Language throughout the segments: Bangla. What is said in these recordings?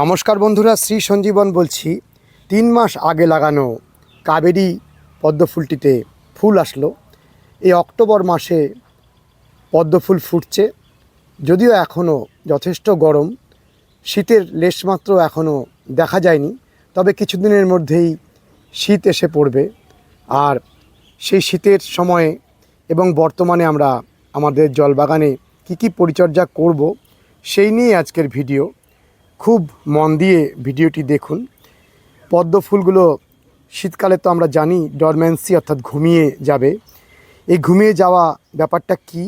নমস্কার বন্ধুরা, শ্রী সঞ্জীবন বলছি। তিন মাস আগে লাগানো কাবেরী পদ্মফুলটিতে ফুল আসলো। এই অক্টোবর মাসে পদ্মফুল ফুটছে। যদিও এখনও যথেষ্ট গরম, শীতের লেশমাত্র এখনও দেখা যায়নি। তবে কিছুদিনের মধ্যেই শীত এসে পড়বে। আর সেই শীতের সময়ে এবং বর্তমানে আমরা আমাদের জলবাগানে কী কী পরিচর্যা করব, সেই নিয়ে আজকের ভিডিও। খুব মন দিয়ে ভিডিওটি দেখুন। পদ্ম ফুলগুলো শীতকালে তো আমরা জানি ডরম্যান্সি অর্থাৎ ঘুমিয়ে যাবে। এই ঘুমিয়ে যাওয়া ব্যাপারটা কি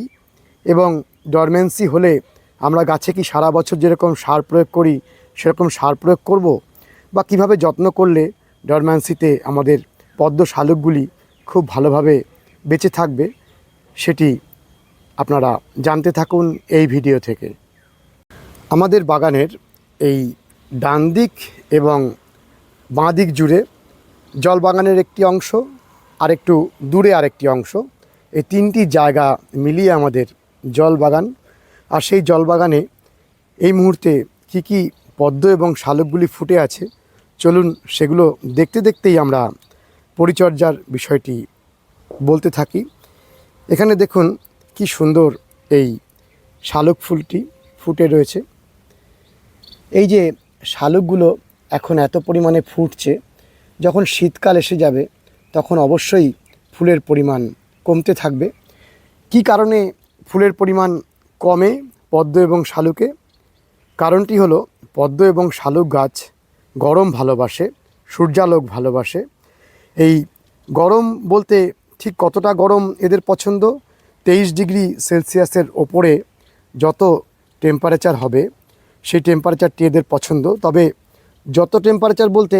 এবং ডরম্যান্সি হলে আমরা গাছে কি সারা বছর যেরকম সার প্রয়োগ করি, সেরকম সার প্রয়োগ করব বা কীভাবে যত্ন করলে ডরম্যান্সিতে আমাদের পদ্ম শালুকগুলি খুব ভালোভাবে বেঁচে থাকবে, সেটি আপনারা জানতে থাকুন এই ভিডিও থেকে। আমাদের বাগানের এই ডান দিক এবং বাঁ দিক জুড়ে জল বাগানের একটি অংশ আর একটু দূরে আরেকটি অংশ। এই তিনটি জায়গা মিলিয়ে আমাদের জল বাগান আর সেই জল বাগানে এই মুহূর্তে কি কি পদ্ম এবং শালুকগুলি ফুটে আছে, চলুন সেগুলো দেখতে দেখতেই আমরা পরিচর্যার বিষয়টি বলতে থাকি। এখানে দেখুন কি সুন্দর এই শালুক ফুলটি ফুটে রয়েছে। এই যে শালুকগুলো এখন এত পরিমাণে ফুটছে, যখন শীতকাল এসে যাবে, তখন অবশ্যই ফুলের পরিমাণ কমতে থাকবে। কি কারণে ফুলের পরিমাণ কমে পদ্ম এবং শালুকে? কারণটি হলো, পদ্ম এবং শালুক গাছ গরম ভালোবাসে, সূর্যালোক ভালোবাসে। এই গরম বলতে ঠিক কতটা গরম এদের পছন্দ? তেইশ ডিগ্রি সেলসিয়াসের ওপরে যত টেম্পারেচার হবে সেই টেম্পারেচারটি এদের পছন্দ। তবে যত টেম্পারেচার বলতে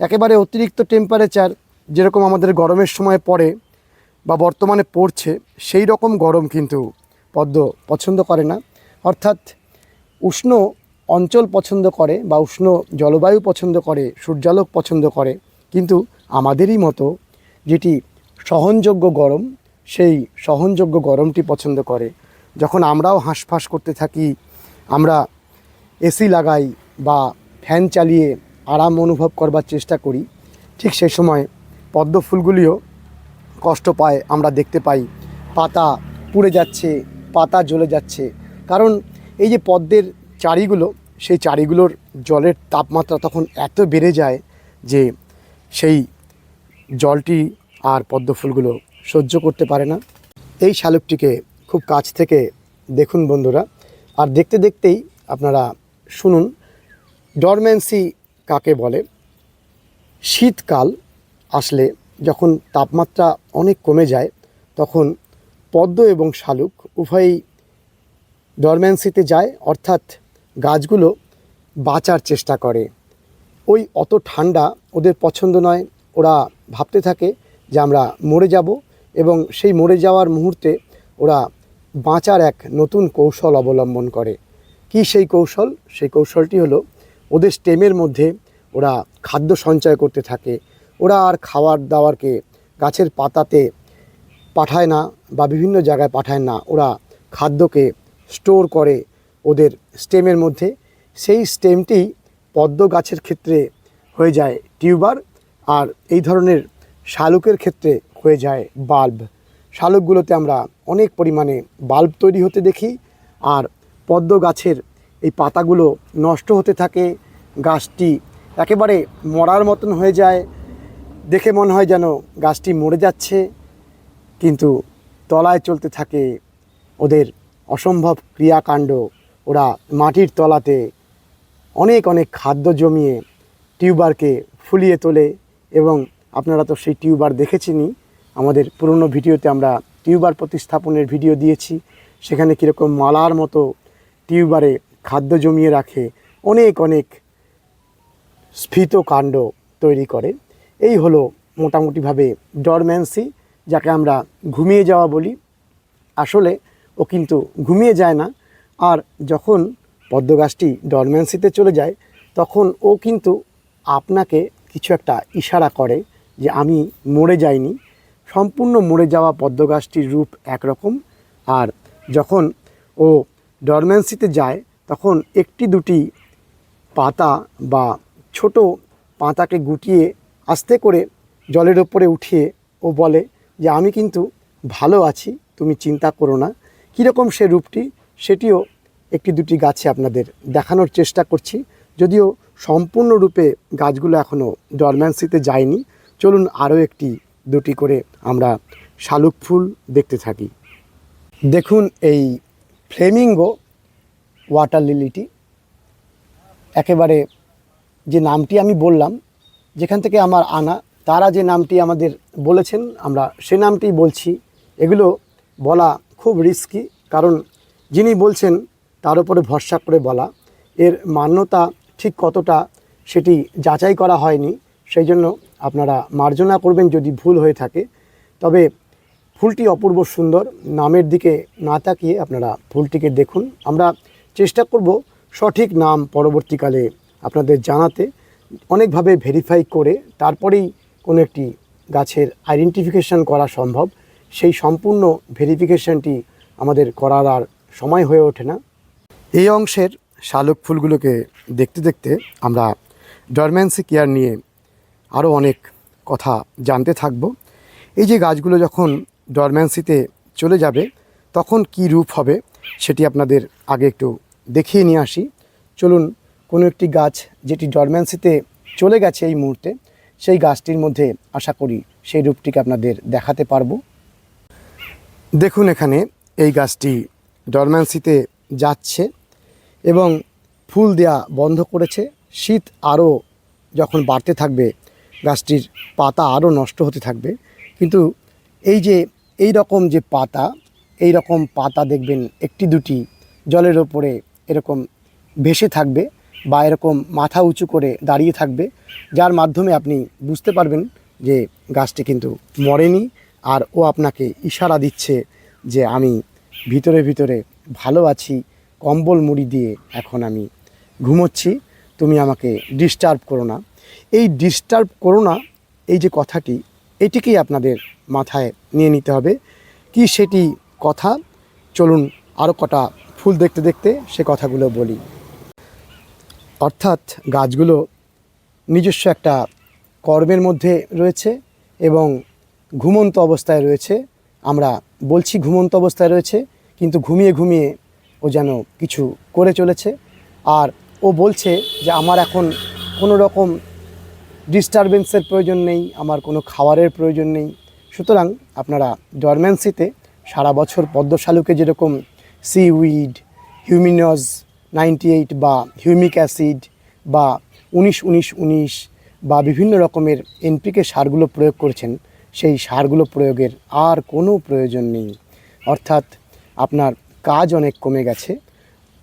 একেবারে অতিরিক্ত টেম্পারেচার যেরকম আমাদের গরমের সময় পড়ে বা বর্তমানে পড়ছে, সেই রকম গরম কিন্তু পদ্ম পছন্দ করে না। অর্থাৎ উষ্ণ অঞ্চল পছন্দ করে বা উষ্ণ জলবায়ু পছন্দ করে, সূর্যালোক পছন্দ করে, কিন্তু আমাদেরই মতো যেটি সহনযোগ্য গরম, সেই সহনযোগ্য গরমটি পছন্দ করে। যখন আমরাও হাঁসফাঁস করতে থাকি, আমরা এসি লাগাই বা ফ্যান চালিয়ে আরাম অনুভব করবার চেষ্টা করি, ঠিক সেই সময় পদ্ম ফুলগুলিও কষ্ট পায়, আমরা দেখতে পাই। পাতা পুড়ে যাচ্ছে, পাতা জ্বলে যাচ্ছে। কারণ এই যে পদ্মের চারিগুলো, সেই চারিগুলোর জলের তাপমাত্রা তখন এত বেড়ে যায় যে সেই জলটি আর পদ্ম ফুলগুলো সহ্য করতে পারে না। এই শালুকটিকে খুব কাছ থেকে দেখুন বন্ধুরা। আর দেখতে দেখতেই আপনারা শুনুন ডরম্যান্সি কাকে বলে? শীতকাল আসলে যখন তাপমাত্রা অনেক কমে যায়, তখন পদ্ম এবং শালুক উভয়ই ডরম্যান্সিতে যায়, অর্থাৎ গাছগুলো বাঁচার চেষ্টা করে। ওই অত ঠান্ডা ওদের পছন্দ নয়, ওরা ভাবতে থাকে যে আমরা মরে যাব এবং সেই মরে যাওয়ার মুহূর্তে ওরা বাঁচার এক নতুন কৌশল অবলম্বন করে। কি সেই কৌশল? সেই কৌশলটি হলো ওদের স্টেমের মধ্যে ওরা খাদ্য সঞ্চয় করতে থাকে। ওরা আর খাওয়ার দাওয়ারকে গাছের পাতাতে পাঠায় না বা বিভিন্ন জায়গায় পাঠায় না। ওরা খাদ্যকে স্টোর করে ওদের স্টেমের মধ্যে। সেই স্টেমটি পদ্ম গাছের ক্ষেত্রে হয়ে যায় টিউবার আর এই ধরনের শালুকের ক্ষেত্রে হয়ে যায় বাল্ব। শালুকগুলোতে আমরা অনেক পরিমাণে বাল্ব তৈরি হতে দেখি আর পদ্ম গাছের এই পাতাগুলো নষ্ট হতে থাকে, গাছটি একেবারে মরার মতন হয়ে যায়। দেখে মনে হয় যেন গাছটি মরে যাচ্ছে, কিন্তু তলায় চলতে থাকে ওদের অসম্ভব ক্রিয়াকাণ্ড। ওরা মাটির তলাতে অনেক অনেক খাদ্য জমিয়ে টিউবারকে ফুলিয়ে তোলে এবং আপনারা তো সেই টিউবার দেখেছেনই। আমাদের পুরনো ভিডিওতে আমরা টিউবার প্রতিস্থাপনের ভিডিও দিয়েছি। সেখানে কীরকম মালার মতো টিউবারে খাদ্য জমিয়ে রাখে, অনেক অনেক স্ফীত কাণ্ড তৈরি করে। এই হলো মোটামুটিভাবে ডরম্যান্সি, যাকে আমরা ঘুমিয়ে যাওয়া বলি। আসলে ও কিন্তু ঘুমিয়ে যায় না। আর যখন পদ্ম গাছটি ডরম্যান্সিতে চলে যায়, তখন ও কিন্তু আপনাকে কিছু একটা ইশারা করে যে, আমি মরে যাইনি। সম্পূর্ণ মরে যাওয়া পদ্ম গাছটির রূপ একরকম। আর যখন ও ডরম্যান্সিতে যায়, তখন একটি দুটি পাতা বা ছোট পাতাকে গুটিয়ে আস্তে করে জলের ওপরে উঠিয়ে ও বলে যে, আমি কিন্তু ভালো আছি, তুমি চিন্তা করো না। কীরকম সে রূপটি, সেটিও একটি দুটি গাছে আপনাদের দেখানোর চেষ্টা করছি। যদিও সম্পূর্ণরূপে গাছগুলো এখনও ডরম্যান্সিতে যায়নি, চলুন আরও একটি, দুটি করে আমরা শালুক ফুল দেখতে থাকি। দেখুন এই ফ্লেমিঙ্গো, ওয়াটার লিলিটি একেবারে যে নামটি আমি বললাম, যেখান থেকে আমার আনা, তারা যে নামটি আমাদের বলেছেন, আমরা সে নামটি বলছি। এগুলো বলা খুব রিস্কি কারণ যিনি বলছেন, তার উপরে ভরসা করে বলা। এর মান্যতা ঠিক কতটা সেটি যাচাই করা হয়নি, সেই জন্য আপনারা মার্জনা করবেন যদি ভুল হয়ে থাকে। তবে ফুলটি অপূর্ব সুন্দর। নামের দিকে না তাকিয়ে আপনারা ফুলটিকে দেখুন। আমরা চেষ্টা করব সঠিক নাম পরবর্তীকালে আপনাদের জানাতে, অনেকভাবে ভেরিফাই করে তারপরেই কোনো একটি গাছের আইডেন্টিফিকেশন করা সম্ভব। সেই সম্পূর্ণ ভেরিফিকেশনটি আমাদের করার আর সময় হয়ে ওঠে না। এই অংশের শালুক ফুলগুলোকে দেখতে দেখতে আমরা ডরম্যান্সি কেয়ার নিয়ে আরও অনেক কথা জানতে থাকব। এই যে গাছগুলো যখন ডরম্যান্সিতে চলে যাবে, তখন কি রূপ হবে সেটি আপনাদের আগে একটু দেখিয়ে নিয়ে আসি। চলুন, কোনো একটি গাছ যেটি ডরম্যান্সিতে চলে গেছে এই মুহূর্তে, সেই গাছটির মধ্যে আশা করি সেই রূপটিকে আপনাদের দেখাতে পারব। দেখুন এখানে এই গাছটি ডরম্যান্সিতে যাচ্ছে এবং ফুল দেয়া বন্ধ করেছে। শীত আরও যখন বাড়তে থাকবে, গাছটির পাতা আরও নষ্ট হতে থাকবে। কিন্তু এই যে এই রকম যে পাতা এই রকম পাতা দেখবেন একটি দুটি জলের ওপরে এরকম ভেসে থাকবে বা এরকম মাথা উঁচু করে দাঁড়িয়ে থাকবে, যার মাধ্যমে আপনি বুঝতে পারবেন যে গাছটি কিন্তু মরেনি আর ও আপনাকে ইশারা দিচ্ছে যে আমি ভিতরে ভিতরে ভালো আছি, কম্বল মুড়ি দিয়ে এখন আমি ঘুমোচ্ছি, তুমি আমাকে ডিস্টার্ব করো না। এই ডিস্টার্ব করো না, এই যে কথাটি, এটিকেই আপনাদের মাথায় নিয়ে নিতে হবে। কি সেটি কথা? চলুন আরও কটা ফুল দেখতে দেখতে সে কথাগুলো বলি। অর্থাৎ গাছগুলো নিজস্ব একটা কর্মের মধ্যে রয়েছে এবং ঘুমন্ত অবস্থায় রয়েছে। আমরা বলছি ঘুমন্ত অবস্থায় রয়েছে, কিন্তু ঘুমিয়ে ঘুমিয়ে ও যেন কিছু করে চলেছে। আর ও বলছে যে, আমার এখন কোনো রকম ডিস্টারবেন্সের প্রয়োজন নেই, আমার কোনো খাবারের প্রয়োজন নেই সুতরাং আপনারা ডরম্যান্সিতে সারা বছর পদ্ম শালুকে যেরকম সিউইড হিউমিনজ নাইনটি এইট বা হিউমিক অ্যাসিড বা উনিশ উনিশ উনিশ বা বিভিন্ন রকমের এনপিকে সারগুলো প্রয়োগ করছেন, সেই সারগুলো প্রয়োগের আর কোনো প্রয়োজন নেই। অর্থাৎ আপনার কাজ অনেক কমে গেছে।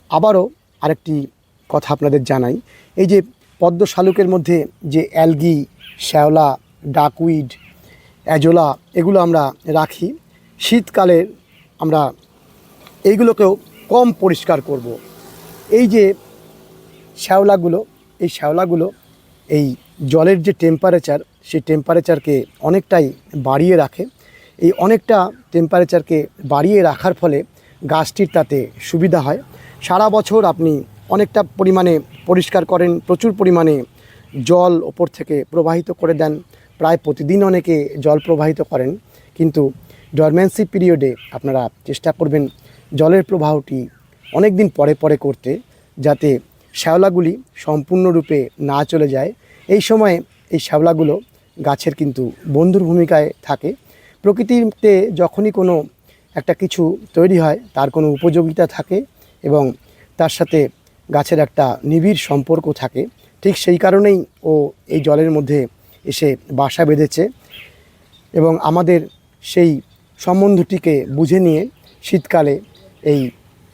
আবারও আরেকটি কথা আপনাদের জানাই, এই যে পদ্ম শালুকের মধ্যে যে অ্যালগি, শ্যাওলা ডাকউইড অ্যাজোলা এগুলো আমরা রাখি। শীতকালে আমরা এইগুলোকেও কম পরিষ্কার করব। এই যে শ্যাওলাগুলো, এই শ্যাওলাগুলো এই জলের যে টেম্পারেচার সেই টেম্পারেচারকে অনেকটাই বাড়িয়ে রাখে। এই অনেকটা টেম্পারেচারকে বাড়িয়ে রাখার ফলে গাছটির তাতে সুবিধা হয়। সারা বছর আপনি অনেকটা পরিমাণে পরিষ্কার করেন, প্রচুর পরিমাণে জল ওপর থেকে প্রবাহিত করে দেন। প্রায় প্রতিদিন অনেকে জল প্রবাহিত করেন, কিন্তু ডরম্যান্সি পিরিয়ডে আপনারা চেষ্টা করবেন জলের প্রবাহটি অনেক দিন পরে পরে করতে, যাতে শ্যাওলাগুলি সম্পূর্ণরূপে না চলে যায়। এই সময়ে এই শ্যাওলাগুলো গাছের কিন্তু বন্ধুর ভূমিকায় থাকে। প্রকৃতিতে যখনই কোনো একটা কিছু তৈরি হয়, তার কোনো উপযোগিতা থাকে এবং তার সাথে গাছের একটা নিবিড় সম্পর্ক থাকে। ঠিক সেই কারণেই ও এই জলের মধ্যে এসে বাসা বেঁধেছে এবং আমাদের সেই সম্বন্ধটিকে বুঝে নিয়ে শীতকালে এই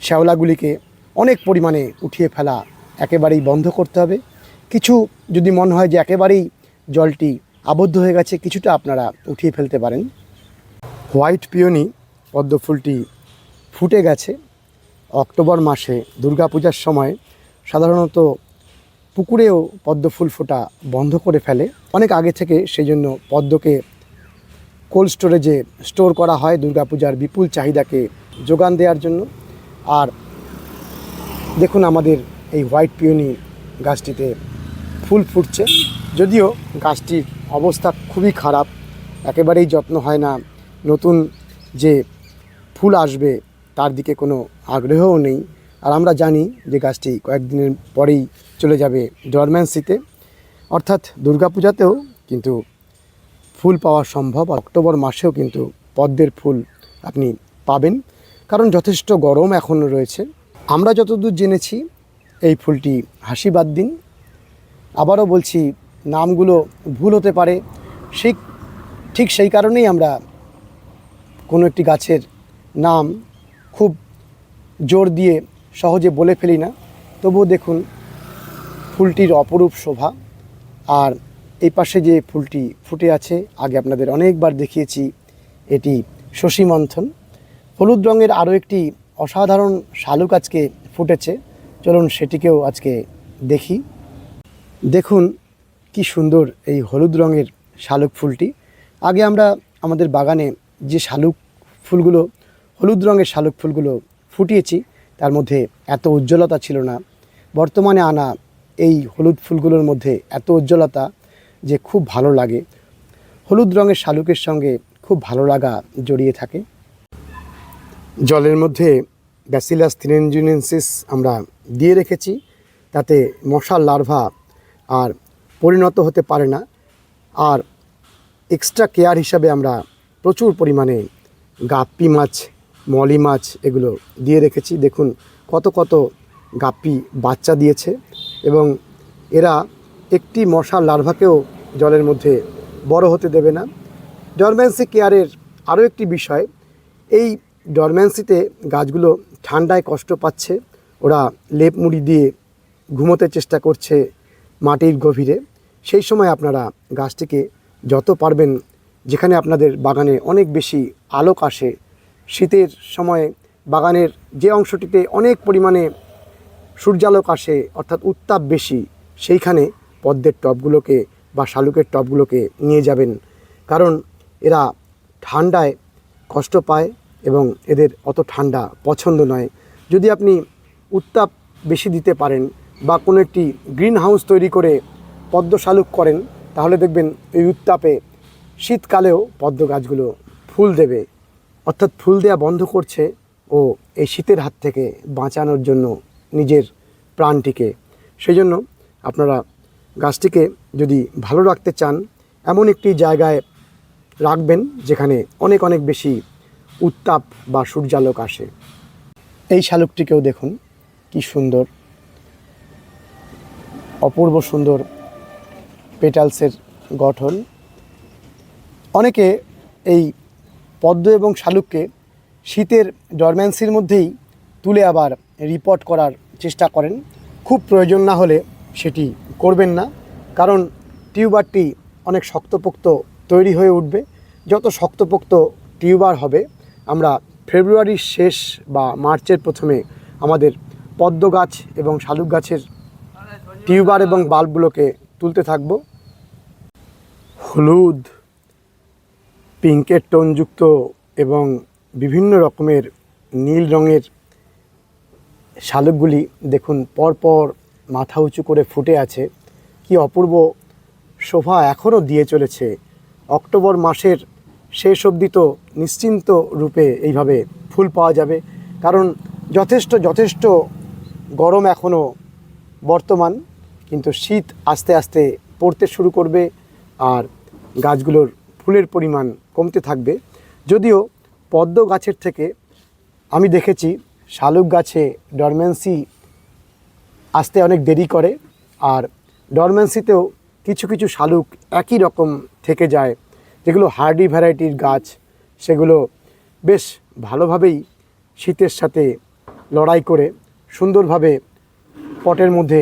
শ্যাওলাগুলিকে অনেক পরিমাণে উঠিয়ে ফেলা একেবারেই বন্ধ করতে হবে। কিছু যদি মনে হয় যে একেবারেই জলটি আবদ্ধ হয়ে গেছে, কিছুটা আপনারা উঠিয়ে ফেলতে পারেন। হোয়াইট পিওনি পদ্মফুলটি ফুটে গেছে। অক্টোবর মাসে দুর্গাপূজার সময় সাধারণত পুকুরেও পদ্ম ফুল ফোটা বন্ধ করে ফেলে। অনেক আগে থেকে সেই জন্য পদ্মকে কোল্ড স্টোরেজে স্টোর করা হয় দুর্গাপূজার বিপুল চাহিদাকে যোগান দেওয়ার জন্য। আর দেখুন আমাদের এই হোয়াইট পিওনি গাছটিতে ফুল ফুটছে। যদিও গাছটির অবস্থা খুবই খারাপ, একেবারেই যত্ন হয় না। নতুন যে ফুল আসবে তার দিকে কোনো আগ্রহও নেই। আর আমরা জানি যে গাছটি কয়েকদিনের পরেই চলে যাবে ডরম্যান্সিতে অর্থাৎ দুর্গাপূজাতেও কিন্তু ফুল পাওয়া সম্ভব। অক্টোবর মাসেও কিন্তু পদ্মের ফুল আপনি পাবেন। কারণ যথেষ্ট গরম এখনও রয়েছে। আমরা যতদূর জেনেছি, এই ফুলটি হাসিবাদ দিন। আবারও বলছি, নামগুলো ভুল হতে পারে। সেই, ঠিক সেই কারণেই আমরা কোনো একটি গাছের নাম খুব জোর দিয়ে সহজে বলে ফেলি না। তবুও দেখুন ফুলটির অপরূপ শোভা। আর এই পাশে যে ফুলটি ফুটে আছে, আগে আপনাদের অনেকবার দেখিয়েছি, এটি শশী মন্থন। হলুদ রঙের আরও একটি অসাধারণ শালুক আজকে ফুটেছে। চলুন সেটিকেও আজকে দেখি। দেখুন কি সুন্দর এই হলুদ রঙের শালুক ফুলটি। আগে আমরা আমাদের বাগানে যে শালুক ফুলগুলো, হলুদ রঙের শালুক ফুলগুলো ফুটিয়েছি, তার মধ্যে এত উজ্জ্বলতা ছিল না। বর্তমানে আনা এই হলুদ ফুলগুলোর মধ্যে এত উজ্জ্বলতা যে খুব ভালো লাগে। হলুদ রঙের শালুকের সঙ্গে খুব ভালো লাগা জড়িয়ে থাকে। জলের মধ্যে ব্যাসিলাস থিনেনজুনেন্সিস আমরা দিয়ে রেখেছি, তাতে মশার লার্ভা আর পরিণত হতে পারে না। আর এক্সট্রা কেয়ার হিসাবে আমরা প্রচুর পরিমাণে গাপ্পি মাছ, মলি মাছ এগুলো দিয়ে রেখেছি। দেখুন কত কত গাপ্পি বাচ্চা দিয়েছে। এবং এরা একটি মশার লার্ভাকেও জলের মধ্যে বড় হতে দেবে না। ডরম্যান্সি কেয়ারের আরও একটি বিষয়, এই ডরম্যান্সিতে গাছগুলো ঠান্ডায় কষ্ট পাচ্ছে, ওরা লেপ মুড়ি দিয়ে ঘুমোতে চেষ্টা করছে মাটির গভীরে। সেই সময় আপনারা গাছটিকে যত পারবেন, যেখানে আপনাদের বাগানে অনেক বেশি আলোক আসে, শীতের সময়ে বাগানের যে অংশটিতে অনেক পরিমাণে সূর্যালোক আসে, অর্থাৎ উত্তাপ বেশি, সেইখানে পদ্মের টবগুলোকে বা শালুকের টবগুলোকে নিয়ে যাবেন। কারণ এরা ঠান্ডায় কষ্ট পায় এবং এদের অত ঠান্ডা পছন্দ নয়। যদি আপনি উত্তাপ বেশি দিতে পারেন বা কোনো একটি গ্রিন হাউস তৈরি করে পদ্ম শালুক করেন, তাহলে দেখবেন এই উত্তাপে শীতকালেও পদ্ম গাছগুলো ফুল দেবে। অর্থাৎ ফুল দেওয়া বন্ধ করছে ও এই শীতের হাত থেকে বাঁচানোর জন্য নিজের প্রাণটিকে। সেই জন্য আপনারা গাছটিকে যদি ভালো রাখতে চান, এমন একটি জায়গায় রাখবেন যেখানে অনেক অনেক বেশি উত্তাপ বা সূর্যালোক আসে। এই শালুকটিকেও দেখুন, কি সুন্দর। অপূর্ব সুন্দর পেটালসের গঠন। অনেকে এই পদ্ম এবং শালুককে শীতের ডরম্যান্সির মধ্যেই তুলে আবার রিপোর্ট করার চেষ্টা করেন। খুব প্রয়োজন না হলে সেটি করবেন না, কারণ টিউবারটি অনেক শক্তপোক্ত তৈরি হয়ে উঠবে। যত শক্তপোক্ত টিউবার হবে, আমরা ফেব্রুয়ারির শেষ বা মার্চের প্রথমে আমাদের পদ্ম গাছ এবং শালুক গাছের টিউবার এবং বাল্বগুলোকে তুলতে থাকব। হলুদ, পিঙ্কের টোনযুক্ত এবং বিভিন্ন রকমের নীল রঙের শালুকগুলি দেখুন পরপর মাথা উঁচু করে ফুটে আছে। কি অপূর্ব শোভা এখনও দিয়ে চলেছে। অক্টোবর মাসের শেষ অবধি তো নিশ্চিন্ত রূপে এইভাবে ফুল পাওয়া যাবে। কারণ যথেষ্ট যথেষ্ট গরম এখনও বর্তমান, কিন্তু শীত আস্তে আস্তে পড়তে শুরু করবে আর গাছগুলোর ফুলের পরিমাণ কমতে থাকবে। যদিও পদ্ম গাছের থেকে আমি দেখেছি শালুক গাছে ডরমেন্সি আসতে অনেক দেরি করে, আর ডরমেন্সিতেও কিছু কিছু শালুক একই রকম থেকে যায়। যেগুলো হার্ডি ভ্যারাইটির গাছ, সেগুলো বেশ ভালোভাবেই শীতের সাথে লড়াই করে সুন্দরভাবে পটের মধ্যে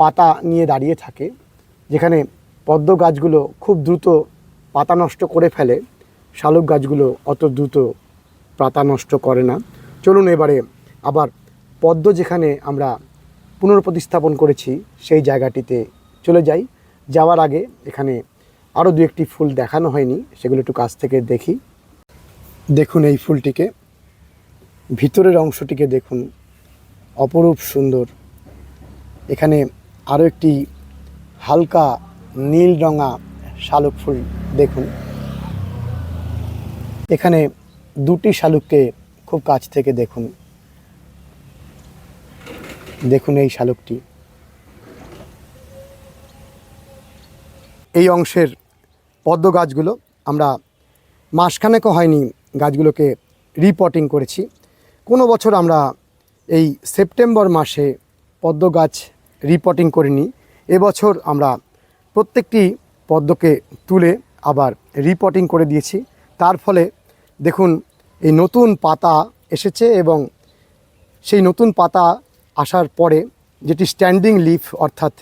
পাতা নিয়ে দাঁড়িয়ে থাকে, যেখানে পদ্ম গাছগুলো খুব দ্রুত পাতা নষ্ট করে ফেলে। শালুক গাছগুলো অত দ্রুত পাতা নষ্ট করে না। চলুন এবারে আবার পদ্ম যেখানে আমরা পুনঃপ্রতিস্থাপন করেছি, সেই জায়গাটিতে চলে যাই। যাওয়ার আগে এখানে আরও দু একটি ফুল দেখানো হয়নি, সেগুলো একটু কাছ থেকে দেখি। দেখুন এই ফুলটিকে। ভিতরের অংশটিকে দেখুন। অপরূপ সুন্দর। এখানে আরও একটি হালকা নীল রঙা শালুক ফুল দেখুন। এখানে দুটি শালুককে খুব কাছ থেকে দেখুন। দেখুন এই শালুকটি। এই অংশের পদ্ম গাছগুলো আমরা মাসখানেকও হয়নি গাছগুলোকে রিপোর্টিং করেছি। কোনো বছর আমরা এই সেপ্টেম্বর মাসে পদ্ম গাছ রিপোর্টিং করিনি। এবছর আমরা প্রত্যেকটি পদ্মকে তুলে আবার রিপোর্টিং করে দিয়েছি। তার ফলে দেখুন, এই নতুন পাতা এসেছে এবং সেই নতুন পাতা আসার পরে যেটি স্ট্যান্ডিং লিফ অর্থাৎ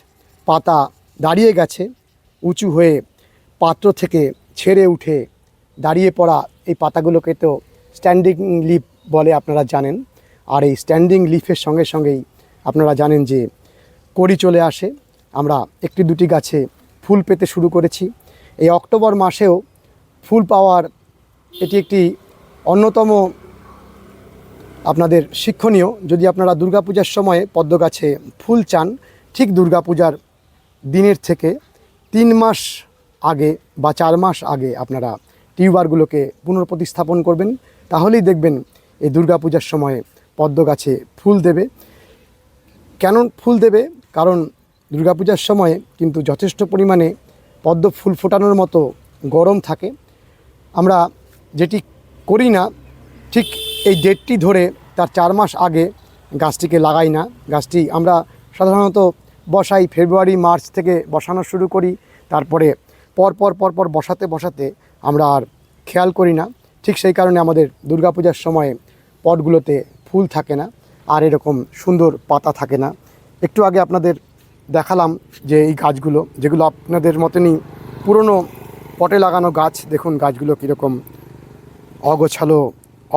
পাতা দাঁড়িয়ে গেছে, উঁচু হয়ে পাত্র থেকে ছেড়ে উঠে দাঁড়িয়ে পড়া এই পাতাগুলোকে তো স্ট্যান্ডিং লিফ বলে আপনারা জানেন। আর এই স্ট্যান্ডিং লিফের সঙ্গে সঙ্গেই আপনারা জানেন যে কড়ি চলে আসে। আমরা একটি দুটি গাছে ফুল পেতে শুরু করেছি। এই অক্টোবর মাসেও ফুল পাওয়ার এটি একটি অন্যতম আপনাদের শিক্ষণীয়। যদি আপনারা দুর্গাপূজার সময়ে পদ্ম গাছে ফুল চান, ঠিক দুর্গাপূজার দিনের থেকে তিন মাস আগে বা চার মাস আগে আপনারা টিউবারগুলোকে পুনঃপ্রতিস্থাপন করবেন, তাহলেই দেখবেন এই দুর্গাপূজার সময়ে পদ্ম গাছে ফুল দেবে। কেন ফুল দেবে? কারণ দুর্গাপূজার সময়ে কিন্তু যথেষ্ট পরিমাণে পদ্ম ফুল ফোটানোর মতো গরম থাকে। আমরা যেটি করি না, ঠিক এই ডেটটি ধরে তার চার মাস আগে গাছটিকে লাগাই না। গাছটি আমরা সাধারণত বসাই ফেব্রুয়ারি, মার্চ থেকে বসানো শুরু করি। তারপরে পর পর পর পর বসাতে বসাতে আমরা আর খেয়াল করি না। ঠিক সেই কারণে আমাদের দুর্গাপূজার সময়ে পটগুলোতে ফুল থাকে না আর এরকম সুন্দর পাতা থাকে না। একটু আগে আপনাদের দেখালাম যে এই গাছগুলো, যেগুলো আপনাদের মতনই পুরনো পটে লাগানো গাছ। দেখুন গাছগুলো কীরকম অগোছালো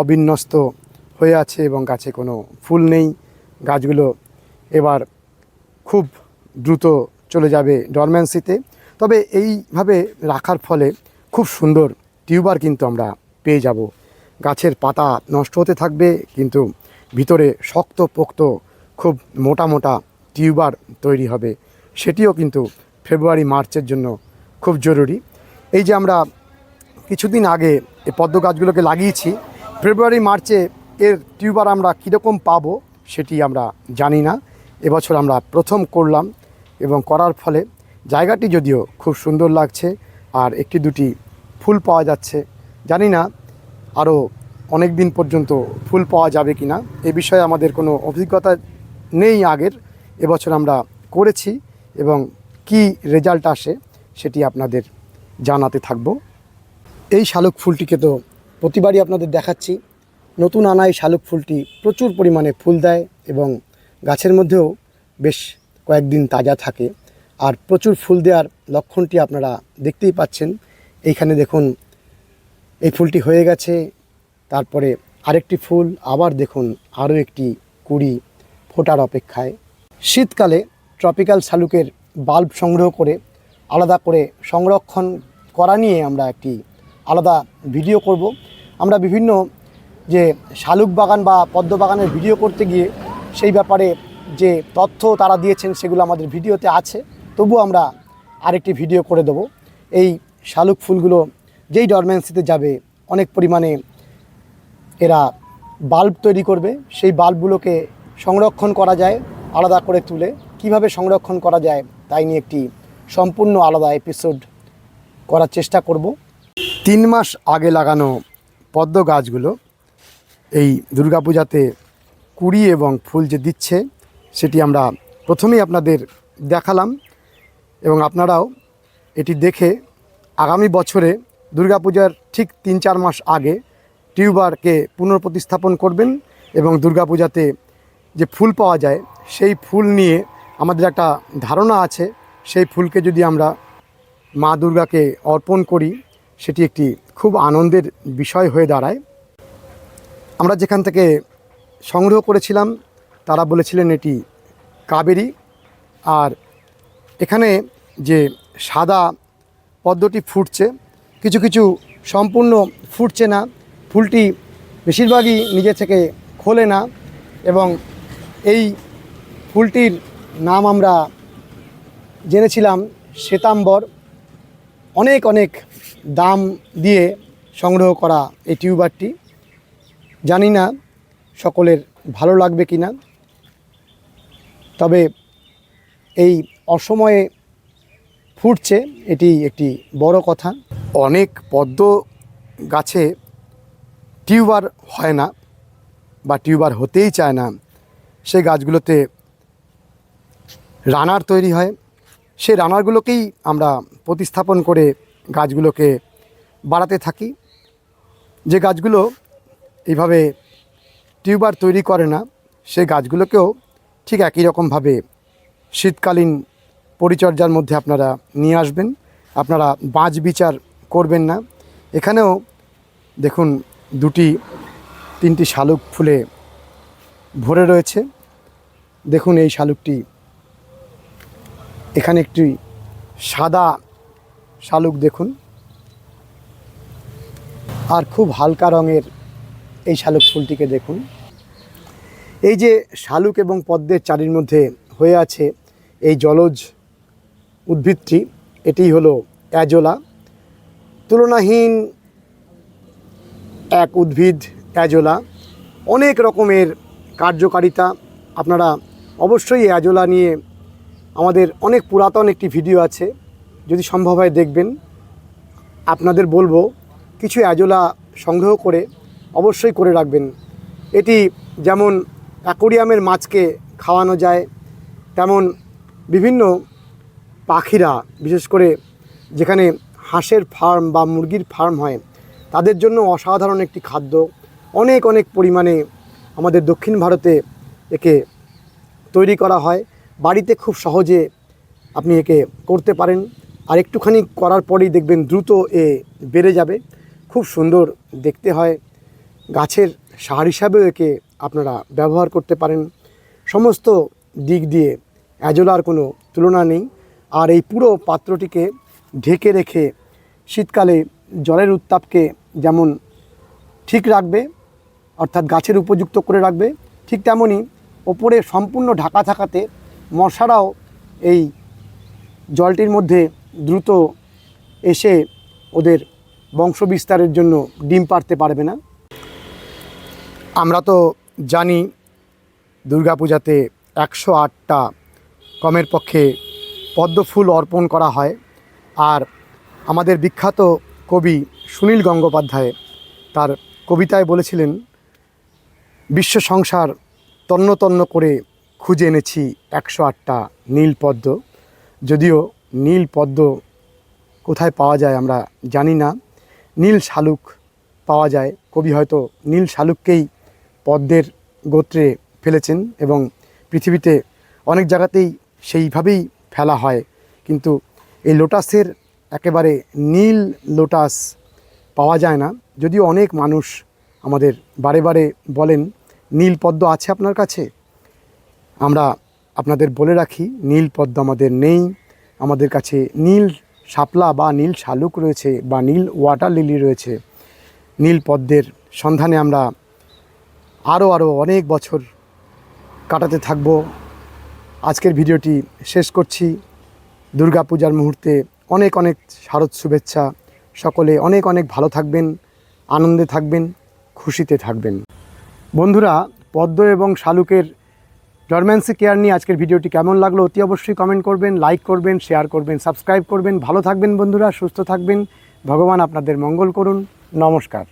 অবিন্যস্ত হয়ে আছে এবং গাছে কোনো ফুল নেই। গাছগুলো এবার খুব দ্রুত চলে যাবে ডরম্যান্সিতে। তবে এইভাবে রাখার ফলে খুব সুন্দর টিউবার কিন্তু আমরা পেয়ে যাব। গাছের পাতা নষ্ট হতে থাকবে, কিন্তু ভিতরে শক্ত পোক্ত খুব মোটা মোটা টিউবার তৈরি হবে। সেটিও কিন্তু ফেব্রুয়ারি, মার্চের জন্য খুব জরুরি। এই যে আমরা কিছুদিন আগে এই পদ্ম গাছগুলোকে লাগিয়েছি ফেব্রুয়ারি, মার্চে এর টিউবার আমরা কীরকম পাবো সেটি আমরা জানি না। এবছর আমরা প্রথম করলাম এবং করার ফলে জায়গাটি যদিও খুব সুন্দর লাগছে আর একটি দুটি ফুল পাওয়া যাচ্ছে। জানি না আরও অনেক দিন পর্যন্ত ফুল পাওয়া যাবে কি না এ বিষয়ে আমাদের কোনো অভিজ্ঞতা নেই আগের। এবছর আমরা করেছি এবং কি রেজাল্ট আসে সেটি আপনাদের জানাতে থাকব। এই শালুক ফুলটিকে তো প্রতিবারই আপনাদের দেখাচ্ছি। নতুন আনা এই শালুক ফুলটি প্রচুর পরিমাণে ফুল দেয় এবং গাছের মধ্যেও বেশ কয়েকদিন তাজা থাকে। আর প্রচুর ফুল দেওয়ার লক্ষণটি আপনারা দেখতেই পাচ্ছেন। এইখানে দেখুন, এই ফুলটি হয়ে গেছে। তারপরে আরেকটি ফুল, আবার দেখুন, আরও একটি কুড়ি ফোটার অপেক্ষায়। শীতকালে ট্রপিক্যাল শালুকের বাল্ব সংগ্রহ করে, আলাদা করে সংরক্ষণ করা নিয়ে আমরা একটি আলাদা ভিডিও করব। আমরা বিভিন্ন যে শালুক বাগান বা পদ্ম বাগানের ভিডিও করতে গিয়ে সেই ব্যাপারে যে তথ্য তারা দিয়েছেন সেগুলো আমাদের ভিডিওতে আছে। তবু আমরা আরেকটি ভিডিও করে দেব। এই শালুক ফুলগুলো যেই ডরমেন্সিতে যাবে, অনেক পরিমাণে এরা বাল্ব তৈরি করবে। সেই বাল্বগুলোকে সংরক্ষণ করা যায় আলাদা করে তুলে। কীভাবে সংরক্ষণ করা যায় তাই নিয়ে একটি সম্পূর্ণ আলাদা এপিসোড করার চেষ্টা করব। তিন মাস আগে লাগানো পদ্ম গাছগুলো এই দুর্গাপূজাতে কুড়ি এবং ফুল যে দিচ্ছে, সেটি আমরা প্রথমেই আপনাদের দেখালাম এবং আপনারাও এটি দেখে আগামী বছরে দুর্গাপূজার ঠিক তিন চার মাস আগে টিউবারকে পুনঃপ্রতিস্থাপন করবেন এবং দুর্গাপূজাতে যে ফুল পাওয়া যায়, সেই ফুল নিয়ে আমাদের একটা ধারণা আছে। সেই ফুলকে যদি আমরা মা দুর্গাকে অর্পণ করি সেটি একটি খুব আনন্দের বিষয় হয়ে দাঁড়ায়। আমরা যেখান থেকে সংগ্রহ করেছিলাম, তারা বলেছিলেন এটি কাবেরি। আর এখানে যে সাদা পদ্মটি ফুটছে, কিছু কিছু সম্পূর্ণ ফুটছে না। ফুলটি বেশিরভাগই নিজে থেকে খোলে না এবং এই ফুলটির নাম আমরা জেনেছিলাম শ্বেতাম্বর। অনেক অনেক দাম দিয়ে সংগ্রহ করা এই টিউবারটি। জানি না সকলের ভালো লাগবে কি না। তবে এই অসময়ে ফুটছে, এটি একটি বড় কথা। অনেক পদ্ম গাছে টিউবার হয় না বা টিউবার হতেই চায় না। সে গাছগুলোতে রানার তৈরি হয়। সেই রানারগুলোকেই আমরা প্রতিস্থাপন করে গাছগুলোকে বাড়াতে থাকি। যে গাছগুলো এইভাবে টিউবার তৈরি করে না সেই গাছগুলোকেও ঠিক একই রকমভাবে শীতকালীন পরিচর্যার মধ্যে আপনারা নিয়ে আসবেন। আপনারা বাঁচ বিচার করবেন না। এখানেও দেখুন দুটি, তিনটি শালুক ফুলে ভরে রয়েছে। দেখুন এই শালুকটি। এখানে একটি সাদা শালুক দেখুন। আর খুব হালকা রঙের এই শালুক ফুলটিকে দেখুন। এই যে শালুক এবং পদ্মের চারির মধ্যে হয়ে আছে এই জলজ উদ্ভিদটি, এটি হলো অ্যাজোলা। তুলনাহীন এক উদ্ভিদ অ্যাজোলা। অনেক রকমের কার্যকারিতা আপনারা অবশ্যই অ্যাজোলা নিয়ে আমাদের অনেক পুরাতন একটি ভিডিও আছে। যদি সম্ভব হয় দেখবেন। আপনাদের বলব, কিছু অ্যাজোলা সংগ্রহ করে অবশ্যই করে রাখবেন। এটি যেমন অ্যাকোরিয়ামের মাছকে খাওয়ানো যায়, তেমন বিভিন্ন পাখিরা, বিশেষ করে যেখানে হাঁসের ফার্ম বা মুরগির ফার্ম হয়, তাদের জন্য অসাধারণ একটি খাদ্য। অনেক অনেক পরিমাণে আমাদের দক্ষিণ ভারতে একে তৈরি করা হয়। বাড়িতে খুব সহজে আপনি একে করতে পারেন। আর একটুখানি করার পরেই দেখবেন দ্রুত এ বেড়ে যাবে। খুব সুন্দর দেখতে হয়। গাছের সার হিসাবেও একে আপনারা ব্যবহার করতে পারেন। সমস্ত দিক দিয়ে অ্যাজোলার কোনো তুলনা নেই। আর এই পুরো পাত্রটিকে ঢেকে রেখে শীতকালে জলের উত্তাপকে যেমন ঠিক রাখবে, অর্থাৎ গাছের উপযুক্ত করে রাখবে, ঠিক তেমনই ওপরে সম্পূর্ণ ঢাকা থাকাতে মশারাও এই জলটির মধ্যে দ্রুত এসে ওদের বংশ বিস্তারের জন্য ডিম পারতে পারবে না। আমরা তো জানি দুর্গাপূজাতে একশো আটটা কমের পক্ষে পদ্মফুল অর্পণ করা হয় আর আমাদের বিখ্যাত কবি সুনীল গঙ্গোপাধ্যায় তার কবিতায় বলেছিলেন, বিশ্ব সংসার তন্ন তন্ন করে খুঁজে এনেছি একশো আটটা নীল পদ্ম। যদিও নীল পদ্ম কোথায় পাওয়া যায় আমরা জানি না। নীল শালুক পাওয়া যায়। কবি হয়তো নীল শালুককেই পদ্মের গোত্রে ফেলেছেন এবং পৃথিবীতে অনেক জায়গাতেই সেইভাবেই ফেলা হয়। কিন্তু এই লোটাসের একেবারে নীল লোটাস পাওয়া যায় না। যদিও অনেক মানুষ আমাদের বারে বারে বলেন, নীল পদ্ম আছে আপনার কাছে? আমরা আপনাদের বলে রাখি, নীল পদ্ম আমাদের নেই। আমাদের কাছে নীল শাপলা বা নীল শালুক রয়েছে বা নীল ওয়াটার লিলি রয়েছে। নীল পদ্মের সন্ধানে আমরা আরও আরও অনেক বছর কাটাতে থাকব। আজকের ভিডিওটি শেষ করছি। দুর্গাপূজার মুহূর্তে অনেক অনেক শারদ শুভেচ্ছা। সকলে অনেক অনেক ভালো থাকবেন, আনন্দে থাকবেন, খুশিতে থাকবেন। বন্ধুরা, পদ্ম এবং শালুকের ডরম্যান্সি কেয়ার নিয়ে আজকের ভিডিওটি কেমন লাগল অতি অবশ্যই কমেন্ট করবেন লাইক করবেন শেয়ার করবেন সাবস্ক্রাইব করবেন। ভালো থাকবেন বন্ধুরা, সুস্থ থাকবেন। ভগবান আপনাদের মঙ্গল করুন। নমস্কার।